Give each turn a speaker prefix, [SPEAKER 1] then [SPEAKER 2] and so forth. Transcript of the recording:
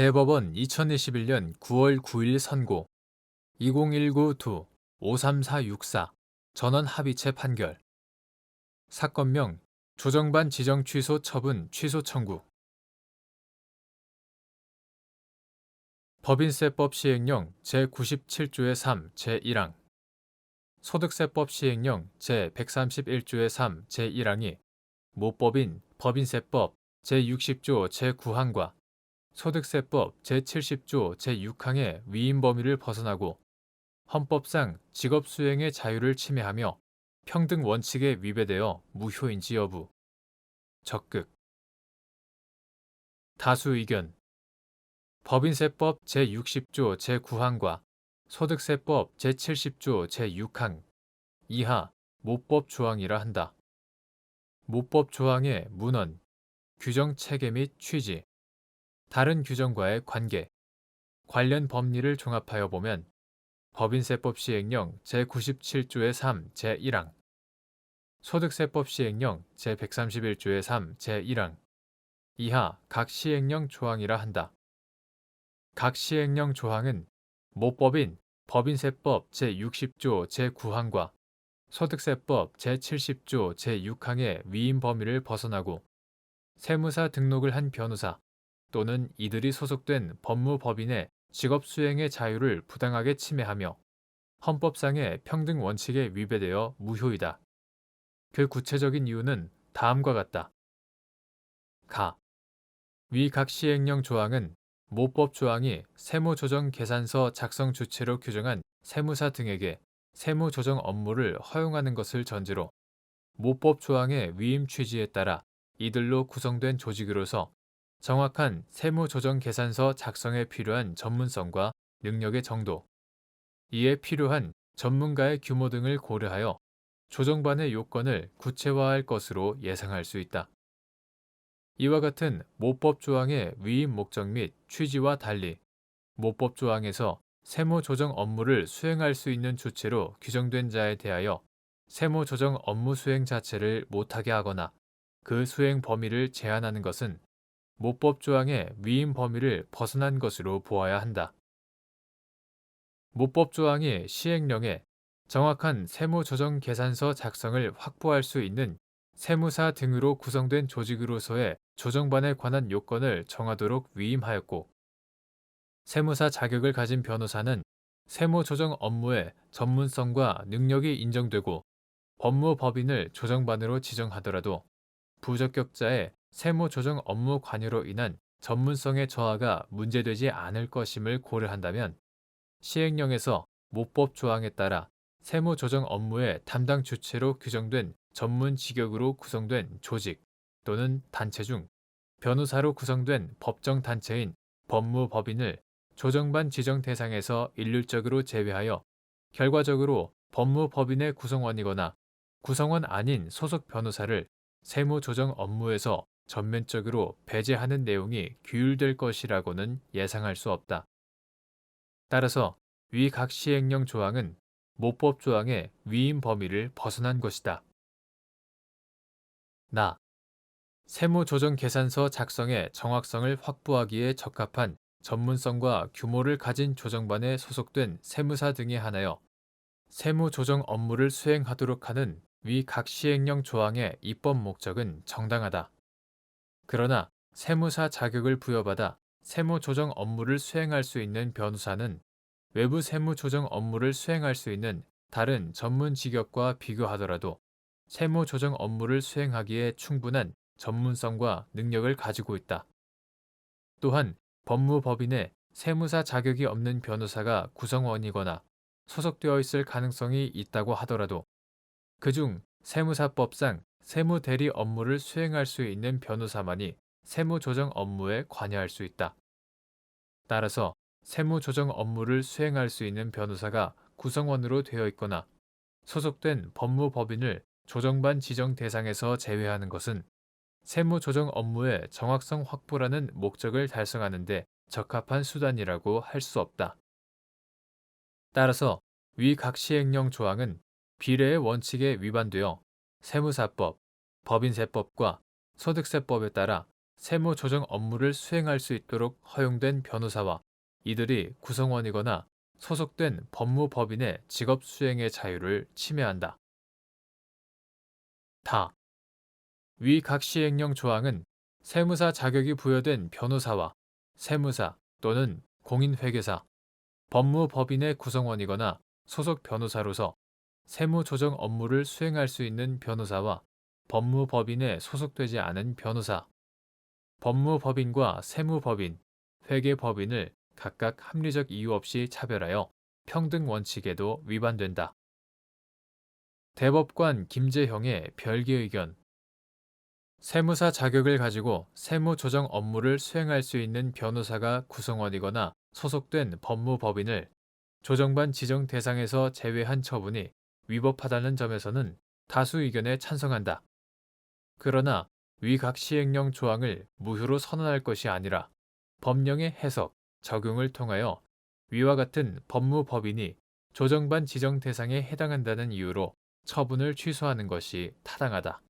[SPEAKER 1] 대법원 2021년 9월 9일 선고. 2019-2 53464 전원 합의체 판결. 사건명 조정반 지정 취소 처분 취소 청구. 법인세법 시행령 제97조의 3 제1항. 소득세법 시행령 제131조의 3 제1항이 모법인 법인세법 제60조 제9항과 소득세법 제70조 제6항의 위임 범위를 벗어나고 헌법상 직업 수행의 자유를 침해하며 평등 원칙에 위배되어 무효인지 여부. 적극. 다수 의견. 법인세법 제60조 제9항과 소득세법 제70조 제6항 이하 모법 조항이라 한다. 모법 조항의 문헌, 규정 체계 및 취지, 다른 규정과의 관계, 관련 법리를 종합하여 보면 법인세법 시행령 제97조의 3 제1항, 소득세법 시행령 제131조의 3 제1항 이하 각 시행령 조항이라 한다. 각 시행령 조항은 모법인 법인세법 제60조 제9항과 소득세법 제70조 제6항의 위임 범위를 벗어나고 세무사 등록을 한 변호사 또는 이들이 소속된 법무법인의 직업 수행의 자유를 부당하게 침해하며 헌법상의 평등 원칙에 위배되어 무효이다. 그 구체적인 이유는 다음과 같다. 가. 위 각 시행령 조항은 모법 조항이 세무조정 계산서 작성 주체로 규정한 세무사 등에게 세무조정 업무를 허용하는 것을 전제로 모법 조항의 위임 취지에 따라 이들로 구성된 조직으로서 정확한 세무조정 계산서 작성에 필요한 전문성과 능력의 정도, 이에 필요한 전문가의 규모 등을 고려하여 조정반의 요건을 구체화할 것으로 예상할 수 있다. 이와 같은 모법 조항의 위임 목적 및 취지와 달리 모법 조항에서 세무 조정 업무를 수행할 수 있는 주체로 규정된 자에 대하여 세무 조정 업무 수행 자체를 못하게 하거나 그 수행 범위를 제한하는 것은 모법 조항의 위임 범위를 벗어난 것으로 보아야 한다. 모법 조항이 시행령에 정확한 세무 조정 계산서 작성을 확보할 수 있는 세무사 등으로 구성된 조직으로서의 조정반에 관한 요건을 정하도록 위임하였고 세무사 자격을 가진 변호사는 세무 조정 업무의 전문성과 능력이 인정되고 법무법인을 조정반으로 지정하더라도 부적격자의 세무 조정 업무 관여로 인한 전문성의 저하가 문제되지 않을 것임을 고려한다면 시행령에서 모법 조항에 따라 세무 조정 업무의 담당 주체로 규정된 전문 직역으로 구성된 조직 또는 단체 중 변호사로 구성된 법정 단체인 법무법인을 조정반 지정 대상에서 일률적으로 제외하여 결과적으로 법무법인의 구성원이거나 구성원 아닌 소속 변호사를 세무조정 업무에서 전면적으로 배제하는 내용이 규율될 것이라고는 예상할 수 없다. 따라서 위 각 시행령 조항은 모법 조항의 위임 범위를 벗어난 것이다. 나. 세무조정 계산서 작성의 정확성을 확보하기에 적합한 전문성과 규모를 가진 조정반에 소속된 세무사 등에 한하여 세무조정 업무를 수행하도록 하는 위 각 시행령 조항의 입법 목적은 정당하다. 그러나 세무사 자격을 부여받아 세무 조정 업무를 수행할 수 있는 변호사는 외부 세무 조정 업무를 수행할 수 있는 다른 전문 직역과 비교하더라도 세무 조정 업무를 수행하기에 충분한 전문성과 능력을 가지고 있다. 또한 법무법인에 세무사 자격이 없는 변호사가 구성원이거나 소속되어 있을 가능성이 있다고 하더라도 그중 세무사법상 세무 대리 업무를 수행할 수 있는 변호사만이 세무 조정 업무에 관여할 수 있다. 따라서 세무 조정 업무를 수행할 수 있는 변호사가 구성원으로 되어 있거나 소속된 법무법인을 조정반 지정 대상에서 제외하는 것은 세무 조정 업무의 정확성 확보라는 목적을 달성하는 데 적합한 수단이라고 할 수 없다. 따라서 위 각 시행령 조항은 비례의 원칙에 위반되어 세무사법, 법인세법과 소득세법에 따라 세무 조정 업무를 수행할 수 있도록 허용된 변호사와 이들이 구성원이거나 소속된 법무법인의 직업 수행의 자유를 침해한다. 다. 위 각 시행령 조항은 세무사 자격이 부여된 변호사와 세무사 또는 공인회계사, 법무법인의 구성원이거나 소속 변호사로서 세무 조정 업무를 수행할 수 있는 변호사와 법무법인에 소속되지 않은 변호사, 법무법인과 세무법인, 회계법인을 각각 합리적 이유 없이 차별하여 평등 원칙에도 위반된다. 대법관 김재형의 별개 의견 세무사 자격을 가지고 세무 조정 업무를 수행할 수 있는 변호사가 구성원이거나 소속된 법무법인을 조정반 지정 대상에서 제외한 처분이 위법하다는 점에서는 다수 의견에 찬성한다. 그러나 위각 시행령 조항을 무효로 선언할 것이 아니라 법령의 해석, 적용을 통하여 위와 같은 법무법인이 조정반 지정 대상에 해당한다는 이유로 처분을 취소하는 것이 타당하다.